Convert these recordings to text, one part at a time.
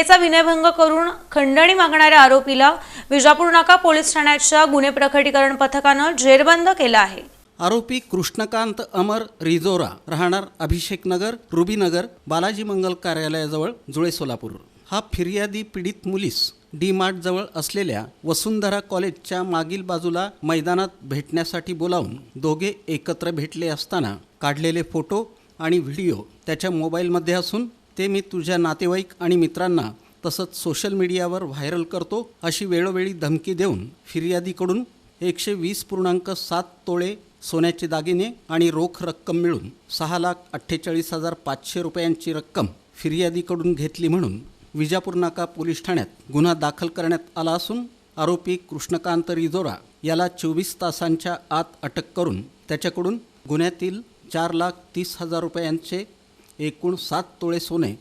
महिलेचा विनयभंग करून खंडणी मागणाऱ्या आरोपीला विजापूर नाका पोलीस ठाण्याच्या गुन्हे प्रकटीकरण पथकानं जेरबंद केला आहे. आरोपी कृष्णकांत अमर रिजोरा राहणार अभिषेक नगर रुबीनगर बालाजी मंगल कार्यालयाजवळ जुळे सोलापूर. हा फिर्यादी पीडित मुलीस डी मार्टजवळ असलेल्या वसुंधरा कॉलेजच्या मागील बाजूला मैदानात भेटण्यासाठी बोलावून दोघे एकत्र भेटले असताना काढलेले फोटो आणि व्हिडिओ त्याच्या मोबाईलमध्ये असून ते मी तुझ्या नातेवाईक आणि मित्रांना तसंच सोशल मीडियावर व्हायरल करतो अशी वेळोवेळी धमकी देऊन फिर्यादीकडून एकशे वीस पूर्णांक सात तोळे सोन्याचे दागिने आणि रोख रक्कम मिळून सहा लाख अठ्ठेचाळीस हजार पाचशे रुपयांची रक्कम फिर्यादीकडून घेतली म्हणून विजापूर नाका पोलीस ठाण्यात गुन्हा दाखल करण्यात आला असून आरोपी कृष्णकांत रिजोरा याला चोवीस तासांच्या आत अटक करून त्याच्याकडून गुन्ह्यातील चार लाख तीस हजार रुपयांचे एकूण सात तोळे सोने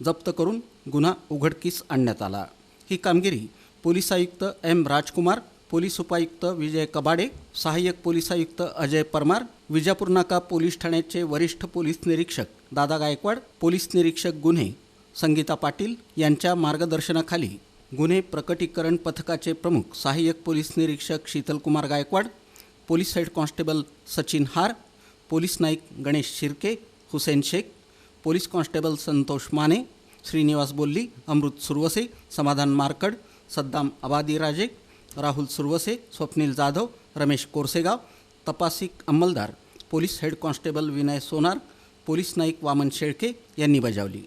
जप्त करून गुन्हा उघडकीस आणण्यात आला. ही कामगिरी पोलीस आयुक्त एम राजकुमार पोलीस उपायुक्त विजय कबाडे सहाय्यक पोलीस आयुक्त अजय परमार विजापूर नाका पोलीस ठाण्याचे वरिष्ठ पोलीस निरीक्षक दादा गायकवाड पोलीस निरीक्षक गुन्हे संगीता पाटील यांच्या मार्गदर्शनाखाली गुन्हे प्रकटीकरण पथकाचे प्रमुख सहाय्यक पोलीस निरीक्षक Shitalkumar Gaikwad police head constable Sachin Har police Naik Ganesh Shirke Hussain Shaikh police constable Santosh Mane Shrinivas Bolli Amrut Suravase Samadhan Markad Saddam Abadiraje Rahul Suravase Swapnil Jadhav Ramesh Koresegaon तपासिक अंमलदार police head constable Vinay Sonar police Naik Waman Shelke यांनी बजावली.